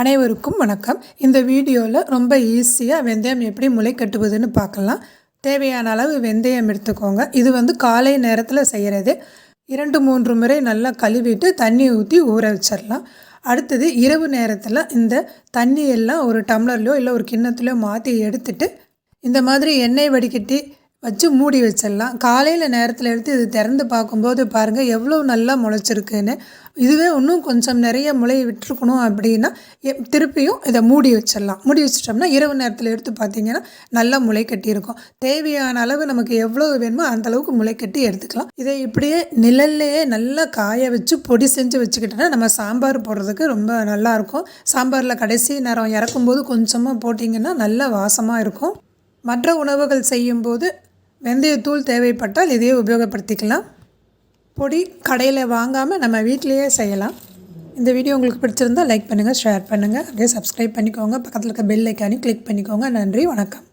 அனைவருக்கும் வணக்கம். இந்த வீடியோவில் ரொம்ப ஈஸியாக வெந்தயம் எப்படி முளை கட்டுவதுன்னு பார்க்கலாம். தேவையான அளவு வெந்தயம் எடுத்துக்கோங்க. இது வந்து காலை நேரத்தில் செய்கிறது இரண்டு மூன்று முறை நல்லா கழுவிட்டு தண்ணி ஊற்றி ஊற வச்சிடலாம் அடுத்தது இரவு நேரத்தில் இந்த தண்ணி எல்லாம் ஒரு டம்ளர்லையோ இல்லை ஒரு கிண்ணத்துலையோ மாற்றி எடுத்துட்டு இந்த மாதிரி எண்ணெய் வடிகட்டி வச்சு மூடி வச்சிடலாம். காலையில் நேரத்தில் எடுத்து இது திறந்து பார்க்கும்போது பாருங்கள் எவ்வளோ நல்லா முளைச்சிருக்குன்னு. இதுவே இன்னும் கொஞ்சம் நிறைய முளையை விட்டுருக்கணும் அப்படின்னா திருப்பியும் இதை மூடி வச்சிடலாம். மூடி வச்சிட்டோம்னா இரவு நேரத்தில் எடுத்து பார்த்தீங்கன்னா நல்லா முளை கட்டியிருக்கும். தேவையான அளவு நமக்கு எவ்வளோ வேணுமோ அந்த அளவுக்கு முளை கட்டி எடுத்துக்கலாம். இதை இப்படியே நிழல்லையே நல்லா காய வச்சு பொடி செஞ்சு வச்சுக்கிட்டோன்னா நம்ம சாம்பார் போடுறதுக்கு ரொம்ப நல்லாயிருக்கும் சாம்பாரில் கடைசி நேரம் இறக்கும்போது கொஞ்சமாக போட்டிங்கன்னா நல்ல வாசமாக இருக்கும். மற்ற உணவுகள் செய்யும்போது வெந்தயத்தூள் தேவைப்பட்டால் இதையே உபயோகப்படுத்திக்கலாம். பொடி கடையில் வாங்காமல் நம்ம வீட்டிலையே செய்யலாம். இந்த வீடியோ உங்களுக்கு பிடிச்சிருந்தா லைக் பண்ணுங்கள் ஷேர் பண்ணுங்கள் அப்படியே சப்ஸ்கிரைப் பண்ணிக்கோங்க. பக்கத்தில் இருக்க பெல் ஐக்கானி கிளிக் பண்ணிக்கோங்க. நன்றி வணக்கம்.